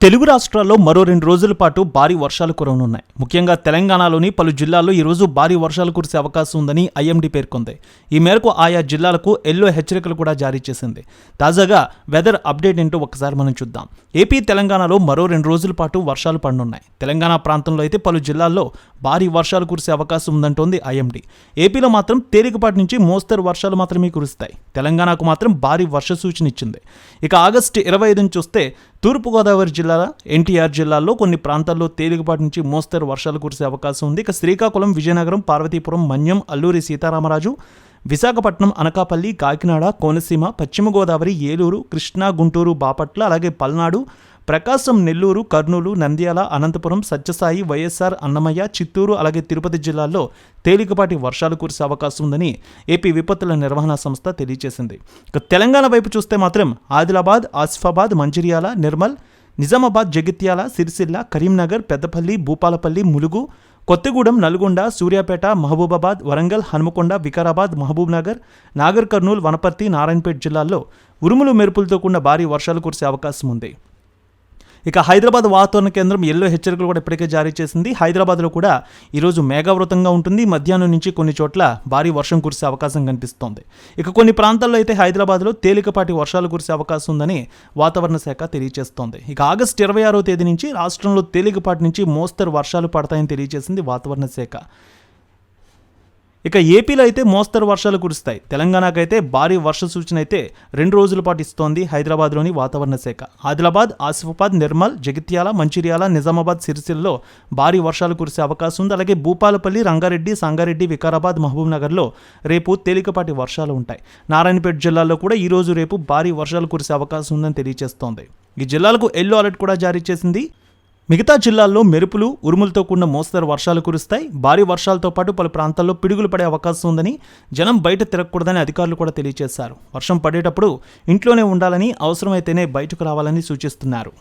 తెలుగు రాష్ట్రాల్లో మరో రెండు రోజుల పాటు భారీ వర్షాలు కురవనున్నాయి. ముఖ్యంగా తెలంగాణలోని పలు జిల్లాల్లో ఈరోజు భారీ వర్షాలు కురిసే అవకాశం ఉందని ఐఎండీ పేర్కొంది. ఈ మేరకు ఆయా జిల్లాలకు ఎల్లో హెచ్చరికలు కూడా జారీ చేసింది. తాజాగా వెదర్ అప్డేట్ ఏంటో ఒకసారి మనం చూద్దాం. ఏపీ తెలంగాణలో మరో రెండు రోజుల పాటు వర్షాలు పడనున్నాయి. తెలంగాణ ప్రాంతంలో అయితే పలు జిల్లాల్లో భారీ వర్షాలు కురిసే అవకాశం ఉందంటోంది ఐఎండీ. ఏపీలో మాత్రం తేలికపాటి నుంచి మోస్తరు వర్షాలు మాత్రమే కురుస్తాయి. తెలంగాణకు మాత్రం భారీ వర్ష సూచన ఇచ్చింది. ఇక ఆగస్టు ఇరవై ఐదుని చూస్తే తూర్పుగోదావరి జిల్లాల ఎన్టీఆర్ జిల్లాల్లో కొన్ని ప్రాంతాల్లో తేలికపాటి నుంచి మోస్తరు వర్షాలు కురిసే అవకాశం ఉంది. ఇక శ్రీకాకుళం విజయనగరం పార్వతీపురం మన్యం అల్లూరి సీతారామరాజు విశాఖపట్నం అనకాపల్లి కాకినాడ కోనసీమ పశ్చిమ గోదావరి ఏలూరు కృష్ణా గుంటూరు బాపట్ల అలాగే పల్నాడు ప్రకాశం నెల్లూరు కర్నూలు నంద్యాల అనంతపురం సత్యసాయి వైఎస్ఆర్ అన్నమయ్య చిత్తూరు అలాగే తిరుపతి జిల్లాల్లో తేలికపాటి వర్షాలు కురిసే అవకాశం ఉందని ఏపీ విపత్తుల నిర్వహణ సంస్థ తెలియజేసింది. ఇక తెలంగాణ వైపు చూస్తే మాత్రం ఆదిలాబాద్ ఆసిఫాబాద్ మంచిర్యాల నిర్మల్ నిజామాబాద్ జగిత్యాల సిరిసిల్ల కరీంనగర్ పెద్దపల్లి భూపాలపల్లి ములుగు కొత్తగూడెం నల్గొండ సూర్యాపేట మహబూబాబాద్ వరంగల్ హనుమకొండ వికారాబాద్ మహబూబ్ నగర్ నాగర్ కర్నూలు వనపర్తి నారాయణపేట జిల్లాల్లో ఉరుములు మెరుపులతో కూడిన భారీ వర్షాలు కురిసే అవకాశం ఉంది. ఇక హైదరాబాద్ వాతావరణ కేంద్రం ఎల్లో హెచ్చరికలు కూడా ఇప్పటికే జారీ చేసింది. హైదరాబాద్లో కూడా ఈరోజు మేఘావృతంగా ఉంటుంది. మధ్యాహ్నం నుంచి కొన్ని చోట్ల భారీ వర్షం కురిసే అవకాశం కనిపిస్తోంది. ఇక కొన్ని ప్రాంతాల్లో అయితే హైదరాబాద్లో తేలికపాటి వర్షాలు కురిసే అవకాశం ఉందని వాతావరణ శాఖ తెలియజేస్తోంది. ఇక ఆగస్టు ఇరవై ఆరో తేదీ నుంచి రాష్ట్రంలో తేలికపాటి నుంచి మోస్తరు వర్షాలు పడతాయని తెలియజేసింది వాతావరణ శాఖ. ఇక ఏపీలో అయితే మోస్తరు వర్షాలు కురుస్తాయి. తెలంగాణకైతే భారీ వర్ష సూచన అయితే రెండు రోజుల పాటు ఇస్తోంది హైదరాబాద్లోని వాతావరణ శాఖ. ఆదిలాబాద్ ఆసిఫాబాద్ నిర్మల్ జగిత్యాల మంచిర్యాల నిజామాబాద్ సిరిసిల్లో భారీ వర్షాలు కురిసే అవకాశం ఉంది. అలాగే భూపాలపల్లి రంగారెడ్డి సంగారెడ్డి వికారాబాద్ మహబూబ్నగర్లో రేపు తేలికపాటి వర్షాలు ఉంటాయి. నారాయణపేట జిల్లాలో కూడా ఈ రోజు రేపు భారీ వర్షాలు కురిసే అవకాశం ఉందని తెలియజేస్తోంది ఈ జిల్లాలకు ఎల్లో అలర్ట్ కూడా జారీ చేసింది. మిగతా జిల్లాల్లో మెరుపులు ఉరుములతో కూడిన మోస్తరు వర్షాలు కురుస్తాయి. భారీ వర్షాలతో పాటు పలు ప్రాంతాల్లో పిడుగులు పడే అవకాశం ఉందని జనం బయట తిరగకూడదని అధికారులు కూడా తెలియజేశారు. వర్షం పడేటప్పుడు ఇంట్లోనే ఉండాలని అవసరమైతేనే బయటకు రావాలని సూచిస్తున్నారు.